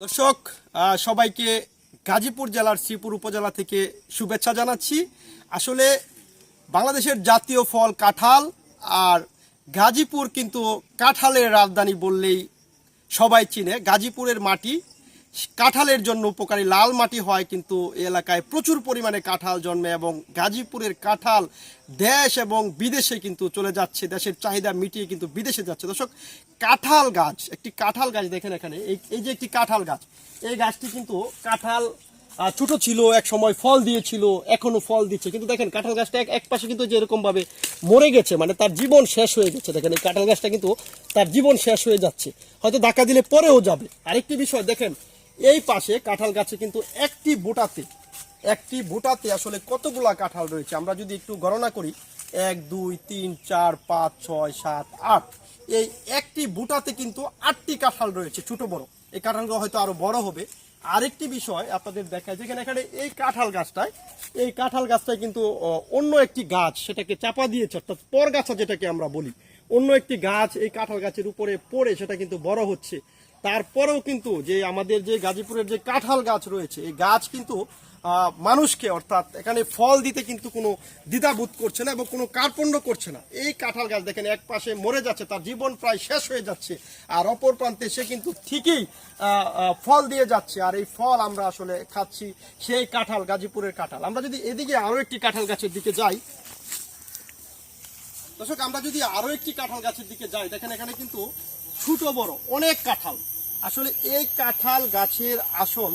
দর্শক সবাইকে গাজীপুর জেলার শ্রীপুর উপজেলা থেকে শুভেচ্ছা জানাচ্ছি। আসলে বাংলাদেশের জাতীয় ফল কাঁঠাল আর গাজীপুর কিন্তু কাঁঠালের রাজধানী বললেই সবাই চিনে। গাজীপুরের মাটি কাঁঠালের জন্য উপকারী লাল মাটি হয়, কিন্তু এলাকায় প্রচুর পরিমাণে কাঁঠাল জন্মে এবং গাজীপুরের কাঁঠাল দেশ এবং বিদেশে কিন্তু চলে যাচ্ছে, দেশের চাহিদা মিটিয়ে কিন্তু বিদেশে যাচ্ছে। দর্শক, কাঁঠাল গাছ, একটি কাঁঠাল গাছ দেখেন এখানে, এই যে একটি কাঁঠাল গাছ, এই গাছটি কিন্তু কাঁঠাল ছোট ছিল, এক সময় ফল দিয়েছিল, এখনও ফল দিচ্ছে। কিন্তু দেখেন, কাঁঠাল গাছটা এক পাশে কিন্তু যেরকম ভাবে মরে গেছে মানে তার জীবন শেষ হয়ে গেছে। দেখেন, এই কাঁঠাল গাছটা কিন্তু তার জীবন শেষ হয়ে যাচ্ছে। হয়তো ধাক্কা দিলে পরেও যাবে। আরেকটি বিষয়, দেখেন এই পাশে কাঁঠাল গাছে কিন্তু একটি বুটাতে একটি বুটাতে আসলে কতগুলা কাঁঠাল রয়েছে? আমরা যদি একটু গণনা করি, এক, দুই, তিন, চার, পাঁচ, ছয়, সাত, আট। এই একটি বুটাতে কিন্তু আটটি কাঁঠাল রয়েছে, ছোট বড়। এই কাঁঠালগুলো হয়তো আরও বড় হবে। আরেকটি বিষয় আপনাদের দেখায়, যেখানে এখানে এই কাঁঠাল গাছটায়, এই কাঁঠাল গাছটায় কিন্তু অন্য একটি গাছ সেটাকে চাপা দিয়েছে, অর্থাৎ পরগাছা যেটাকে আমরা বলি, অন্য একটি গাছ এই কাঁঠাল গাছের উপরে পড়ে সেটা কিন্তু বড় হচ্ছে। তারপরেও কিন্তু যে আমাদের যে গাজীপুরের যে কাঁঠাল গাছ রয়েছে, এই গাছ কিন্তু মানুষকে অর্থাৎ এখানে ফল দিতে কিন্তু কোনো দ্বিধাবোধ করছে না এবং কোনো কার্পণ্য করছে না। এই কাঁঠাল গাছ দেখেন, এক পাশে মরে যাচ্ছে, তার জীবন প্রায় শেষ হয়ে যাচ্ছে, আর অপর প্রান্তে সে কিন্তু ঠিকই ফল দিয়ে যাচ্ছে, আর এই ফল আমরা আসলে খাচ্ছি সেই কাঁঠাল, গাজীপুরের কাঁঠাল। আমরা যদি এদিকে আরও একটি কাঁঠাল গাছের দিকে যাই, দর্শক, আমরা যদি আরও একটি কাঁঠাল গাছের দিকে যাই, দেখেন এখানে কিন্তু ছোট বড়, অনেক কাঁঠাল। আসলে এই কাঁঠাল গাছের আসল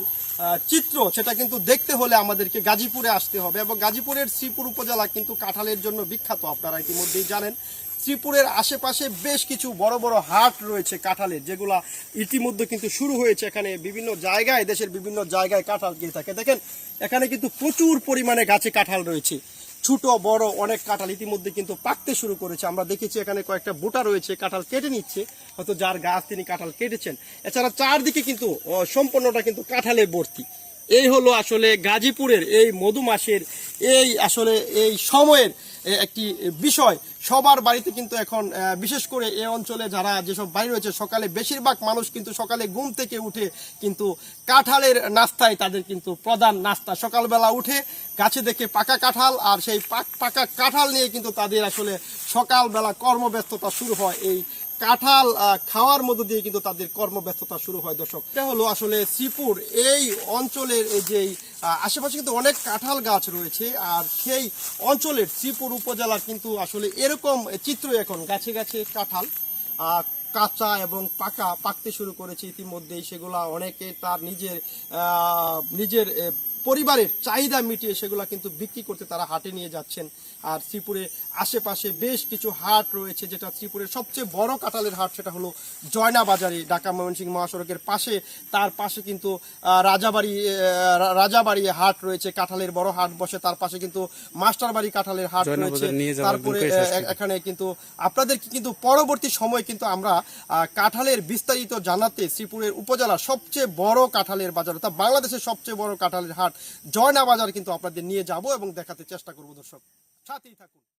চিত্র, সেটা কিন্তু দেখতে হলে আমাদেরকে গাজীপুরে আসতে হবে এবং গাজীপুরের শ্রীপুর উপজেলা কিন্তু কাঁঠালের জন্য বিখ্যাত, আপনারা ইতিমধ্যেই জানেন। শ্রীপুরের আশেপাশে বেশ কিছু বড় বড় হাট রয়েছে কাঁঠালের যেগুলা ইতিমধ্যে কিন্তু শুরু হয়েছে। এখানে বিভিন্ন জায়গায়, দেশের বিভিন্ন জায়গায় কাঁঠাল গিয়ে থাকে। দেখেন, এখানে কিন্তু প্রচুর পরিমাণে গাছে কাঁঠাল রয়েছে। ছোট, বড় অনেক কাঁঠাল ইতিমধ্যে কিন্তু পাকতে শুরু করেছে। আমরা দেখেছি এখানে কয়েকটা বোটা রয়েছে, কাঁঠাল কেটে নিচ্ছে, হয়তো যার গাছ তিনি কাঁঠাল কেটেছেন। এছাড়া চারদিকে কিন্তু সম্পূর্ণটা কিন্তু কাঁঠালে ভর্তি। এই হলো আসলে গাজীপুরের এই মধুমাসের এই আসলে এই সময়ের একটি বিষয়। সবার বাড়িতে কিন্তু এখন বিশেষ করে এই অঞ্চলে যারা যেসব বাড়ি রয়েছে, সকালে বেশিরভাগ মানুষ কিন্তু সকালে ঘুম থেকে উঠে কিন্তু কাঁঠালের নাস্তায় তাদের কিন্তু প্রধান নাস্তা। সকালবেলা উঠে গাছে দেখে পাকা কাঁঠাল আর সেই পাক- পাকা কাঁঠাল নিয়ে কিন্তু তাদের আসলে সকালবেলা কর্মব্যস্ততা শুরু হয় এই কাঁঠাল খাওয়ার মধ্য দিয়ে কিন্তু তাদের কর্মব্যস্ততা শুরু হয়, দর্শক। এটা হলো আসলে শ্রীপুর, এই অঞ্চলের এই যে আশেপাশে কিন্তু অনেক কাঁঠাল গাছ রয়েছে, আর সেই অঞ্চলের শ্রীপুর উপজেলার কিন্তু আসলে এরকম চিত্র এখন, গাছে গাছে কাঁঠাল কাঁচা এবং পাকা, পাকতে শুরু করেছে ইতিমধ্যেই। সেগুলা অনেকে তার নিজের নিজের পরিবারের চাহিদা মিটিয়ে সেগুলা কিন্তু বিক্রি করতে তারা হাটে নিয়ে যাচ্ছেন। আর শ্রীপুরে আশেপাশে বেশ কিছু হাট রয়েছে যেটা শ্রীপুরের সবচেয়ে বড় কাঁঠালের হাট সেটা হলো জয়না বাজারে ঢাকা ময়মনসিংহ মহাসড়কের পাশে। তার পাশে কিন্তু রাজাবাড়ি রাজাবাড়ি হাট রয়েছে কাঁঠালের বড় হাট বসে। তার পাশে কিন্তু মাস্টারবাড়ি কাঁঠালের হাট রয়েছে। তারপরে। এখানে কিন্তু আপনাদের কিন্তু পরবর্তী সময় কিন্তু আমরা কাঁঠালের বিস্তারিত জানাতে শ্রীপুরের উপজেলা সবচেয়ে বড় কাঁঠালের বাজার অর্থাৎ বাংলাদেশের সবচেয়ে বড় কাঁঠালের হাট জয়না বাজার কিন্তু আপনাদের নিয়ে যাব এবং দেখাতে চেষ্টা করব দর্শক। সাথেই থাকুন।